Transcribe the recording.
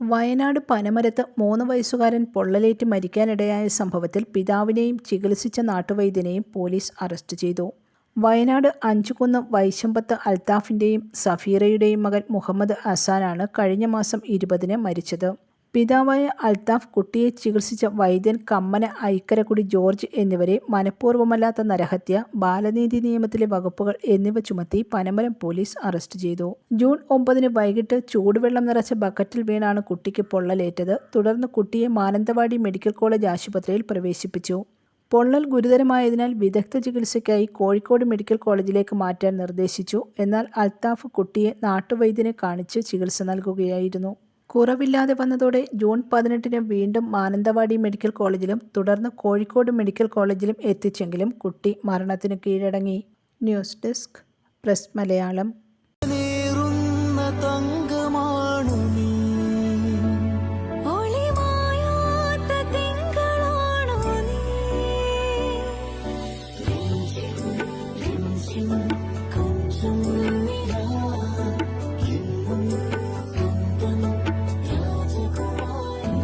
വയനാട് പനമരത്ത് മൂന്ന് വയസ്സുകാരൻ പൊള്ളലേറ്റ് മരിക്കാനിടയായ സംഭവത്തിൽ പിതാവിനെയും ചികിത്സിച്ച നാട്ടുവൈദ്യനെയും പോലീസ് അറസ്റ്റ് ചെയ്തു. വയനാട് അഞ്ചുകുന്ന് വൈശമ്പത്ത് അൽത്താഫിന്റെയും സഫീറയുടെയും മകൻ മുഹമ്മദ് അസാനാണ് കഴിഞ്ഞ മാസം ഇരുപതിന് മരിച്ചത്. പിതാവായ അൽതാഫ് കുട്ടിയെ ചികിത്സിച്ച വൈദ്യൻ കമ്മന ഐക്കരക്കുടി ജോർജ് എന്നിവരെ മനഃപൂർവമല്ലാത്ത നരഹത്യ, ബാലനീതി നിയമത്തിലെ വകുപ്പുകൾ എന്നിവ ചുമത്തി പനമരം പോലീസ് അറസ്റ്റ് ചെയ്തു. ജൂൺ ഒമ്പതിന് വൈകിട്ട് ചൂടുവെള്ളം നിറച്ച ബക്കറ്റിൽ വീണാണ് കുട്ടിക്ക് പൊള്ളലേറ്റത്. തുടർന്ന് കുട്ടിയെ മാനന്തവാടി മെഡിക്കൽ കോളേജ് ആശുപത്രിയിൽ പ്രവേശിപ്പിച്ചു. പൊള്ളൽ ഗുരുതരമായതിനാൽ വിദഗ്ധ ചികിത്സയ്ക്കായി കോഴിക്കോട് മെഡിക്കൽ കോളേജിലേക്ക് മാറ്റാൻ നിർദ്ദേശിച്ചു. എന്നാൽ അൽത്താഫ് കുട്ടിയെ നാട്ടുവൈദ്യനെ കാണിച്ച് ചികിത്സ നൽകുകയായിരുന്നു. കുറവില്ലാതെ വന്നതോടെ ജൂൺ പതിനെട്ടിന് വീണ്ടും മാനന്തവാടി മെഡിക്കൽ കോളേജിലും തുടർന്ന് കോഴിക്കോട് മെഡിക്കൽ കോളേജിലും എത്തിച്ചെങ്കിലും കുട്ടി മരണത്തിന് കീഴടങ്ങി. News desk press Malayalam രാജകുമാരി